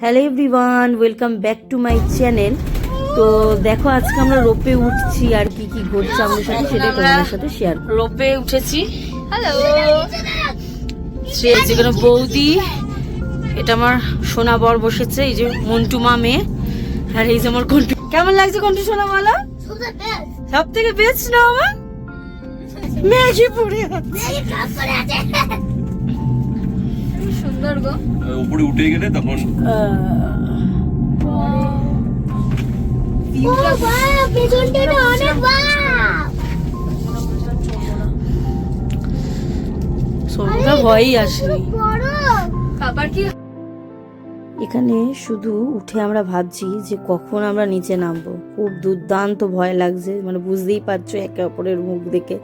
Hello everyone welcome back to my channel. তো দেখো আজকে আমরা রোপে উঠছি আর কি কি ঘটছে আমাদের সাথে সেটা তোমাদের সাথে শেয়ার রোপে উঠেছি। হ্যালো সে যেখানে বৌদি এটা আমার সোনা বর বসেছে এই যে মন্টু মা মেয়ে আর এই যে আমার কন্টু কেমন লাগছে কন্টু সোনা বলো? সব থেকে বেস্ট না আমার? ম্যাগি পড়ে সুন্দর গো। উপরে উঠে গেলে তখন ভয়ই আসেনি খাবার কি এখানে শুধু উঠে আমরা ভাবছি যে কখন আমরা নিচে নামবো। খুব দুর্দান্ত ভয় লাগছে মানে বুঝতেই পারছ একে অপরের মুখ দেখে,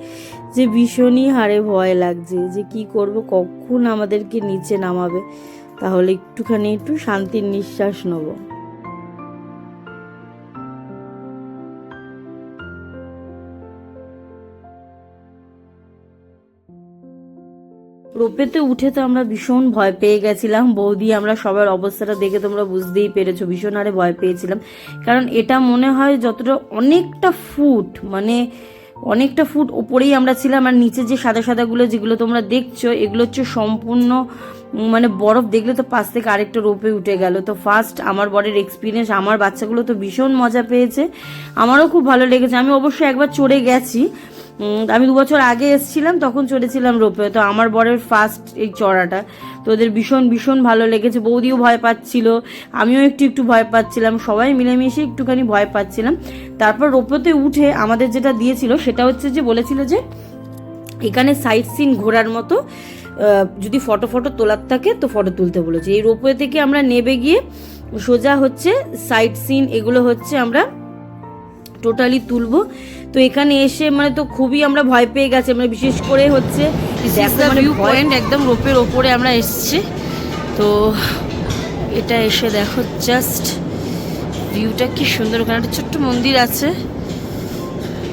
যে ভীষণই হারে ভয় লাগছে যে কি করব, কখন আমাদেরকে নিচে নামাবে। তাহলে একটুখানি একটু শান্তির নিঃশ্বাস নেব। রোপেতে উঠে তো আমরা ভীষণ ভয় পেয়ে গেছিলাম। বৌদি, আমরা সবার অবস্থাটা দেখে তোমরা বুঝতেই পেরেছ, ভীষণ আরে ভয় পেয়েছিলাম। কারণ এটা মনে হয় যতটা অনেকটা ফুট মানে অনেকটা ফুট ওপরেই আমরা ছিলাম আর নিচে যে সাদা সাদাগুলো যেগুলো তোমরা দেখছ, এগুলো হচ্ছে সম্পূর্ণ মানে বরফ দেখলে তো পাশ থেকে আরেকটা রোপে উঠে গেল। তো ফার্স্ট আমার বরের এক্সপিরিয়েন্স আমার বাচ্চাগুলো তো ভীষণ মজা পেয়েছে। আমারও খুব ভালো লেগেছে। আমি অবশ্যই একবার চড়ে গেছি। আমি দু বছর আগে এসেছিলাম, তখন চড়েছিলাম রোপে। তো আমার বরের ফার্স্ট এই চড়াটা। তো ওদের ভীষণ ভীষণ ভালো লেগেছে। বৌদিও ভয় পাচ্ছিল, আমিও একটু একটু ভয় পাচ্ছিলাম। সবাই মিলেমিশে একটুখানি ভয় পাচ্ছিলাম। তারপর রোপেতে উঠে আমাদের যেটা দিয়েছিল, সেটা হচ্ছে যে বলেছিল যে, এখানে সাইট সিন ঘোরার মতো যদি ফটো ফটো তোলার থাকে, তো ফটো তুলতে বলেছে। এই রোপওয়ে থেকে আমরা নেবে গিয়ে সোজা হচ্ছে সাইট সিন এগুলো হচ্ছে আমরা টোটালি তুলবো। তো এখানে এসে মানে তো খুবই আমরা ভয় পেয়ে গেছি মানে বিশেষ করে হচ্ছে মানে পয়েন্ট একদম রোপের ওপরে আমরা এসছি। তো এটা এসে দেখো জাস্ট ভিউটা কি সুন্দর ওখানে একটা ছোট্ট মন্দির আছে।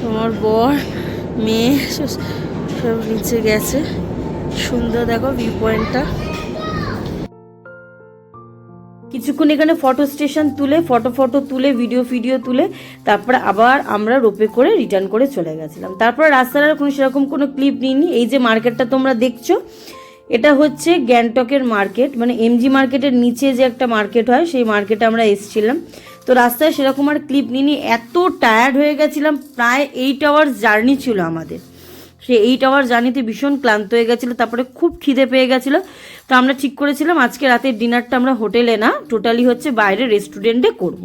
তোমার বর মেয়ে সব নিচে গেছে। সুন্দর দেখো ভিউ পয়েন্টটা কিছুক্ষণ এখানে ফটো স্টেশন তুলে ফটো ফটো তুলে ভিডিও ফিডিও তুলে, তারপর আবার আমরা রোপে করে রিটার্ন করে চলে গেছিলাম। তারপর রাস্তার আর কোনো সেরকম কোনো ক্লিপ নিইনি। এই যে মার্কেটটা তোমরা দেখছ, এটা হচ্ছে গ্যাংটকের মার্কেট মানে এমজি মার্কেটের নিচে যে একটা মার্কেট হয়, সেই মার্কেটে আমরা এসেছিলাম। তো রাস্তায় সেরকম আর ক্লিপ নিইনি। এত টায়ার্ড হয়ে গেছিলাম, প্রায় এইট আওয়ার্স জার্নি ছিল আমাদের। সে এইট আওয়ার জার্নিতে ভীষণ ক্লান্ত হয়ে গেছিল, তারপরে খুব খিদে পেয়ে গেছিল তো আমরা ঠিক করেছিলাম, আজকে রাতের ডিনারটা আমরা হোটেলে না টোটালি হচ্ছে বাইরে রেস্টুরেন্টে করব।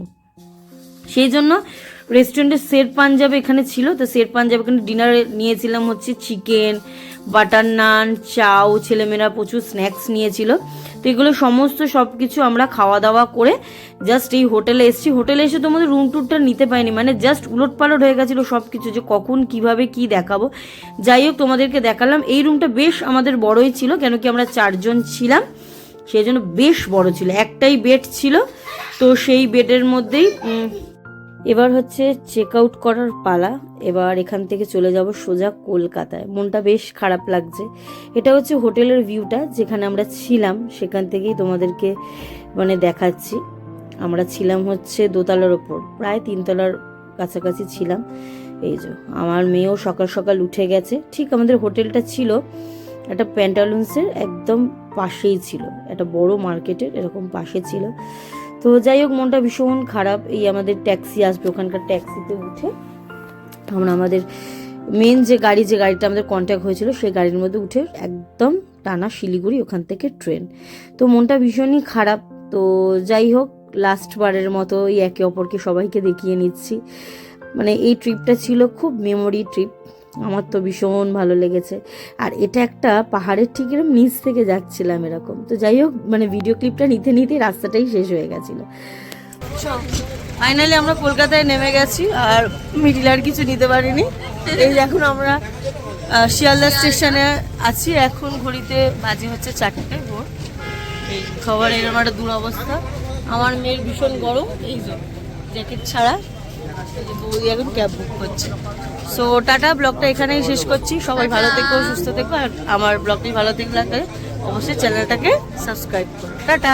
সেই জন্য রেস্টুরেন্টের শের পাঞ্জাব এখানে ছিল, তো শের পাঞ্জাব এখানে ডিনারে নিয়েছিলাম হচ্ছে চিকেন বাটার নান চাউ ছেলেমেয়েরা প্রচুর স্ন্যাক্স নিয়েছিল। তো এগুলো সমস্ত সব কিছু আমরা খাওয়া দাওয়া করে জাস্ট এই হোটেলে এসেছি। হোটেলে এসে তোমাদের রুম ট্যুরটা নিতে পারিনি মানে জাস্ট উলট পালট হয়ে গেছিল সব কিছু যে কখন, কীভাবে, কি দেখাবো। যাই হোক, তোমাদেরকে দেখালাম। এই রুমটা বেশ আমাদের বড়ই ছিল, কেন কি আমরা চারজন ছিলাম। সেই জন্য বেশ বড় ছিল, একটাই বেড ছিল। তো সেই বেডের মধ্যেই এবার হচ্ছে চেক আউট করার পালা। এবার এখান থেকে চলে যাব সোজা কলকাতায়। মনটা বেশ খারাপ লাগছে। এটা হচ্ছে হোটেলের ভিউটা যেখানে আমরা ছিলাম। সেখান থেকেই তোমাদেরকে মানে দেখাচ্ছি। আমরা ছিলাম হচ্ছে দোতলার ওপর। প্রায় তিনতলার কাছাকাছি ছিলাম। এই যে, আমার মেয়েও সকাল সকাল উঠে গেছে। ঠিক আমাদের হোটেলটা ছিল একটা প্যান্টালুন্সের একদম পাশেই ছিল। একটা বড় মার্কেটের এরকম পাশে ছিল। তো যাই হোক, মনটা ভীষণ খারাপ। এই আমাদের ট্যাক্সি আসবে, ওখানকার ট্যাক্সিতে উঠে। আমরা আমাদের মেন যে গাড়ি, যে গাড়িটা আমাদের কন্ট্যাক্ট হয়েছিল, সেই গাড়ির মধ্যে উঠে একদম টানা শিলিগুড়ি ওখান থেকে ট্রেন তো মনটা ভীষণই খারাপ। তো যাই হোক লাস্টবারের মতো এই একে অপরকে সবাইকে দেখিয়ে নিচ্ছি। মানে এই ট্রিপটা ছিল খুব মেমোরি ট্রিপ আমার তো ভীষণ ভালো লেগেছে। আর এটা একটা পাহাড়ের ঠিক এরকম নিচ থেকে যাচ্ছিলাম এরকম। তো যাই হোক মানে ভিডিও ক্লিপটা নিতে নিতে রাস্তাটাই শেষ হয়ে গেছিল। ফাইনালি আমরা কলকাতায় নেমে গেছি আর মিডিল আর কিছু নিতে পারিনি। এই এখন আমরা শিয়ালদা স্টেশনে আছি। এখন ঘড়িতে বাজে হচ্ছে চারটে ভোর। এই খাবার এরকম একটা দুরবস্থা। আমার মেয়ের ভীষণ গরম, এই জ্যাকেট ছাড়া। এখন ক্যাব বুক করছি। সো টাটা, ব্লগটা এখানেই শেষ করছি। সবাই ভালো থেকো, সুস্থ থেকো, আর আমার ব্লগটি ভালো থাকলে অবশ্যই চ্যানেলটাকে সাবস্ক্রাইব করো। টাটা।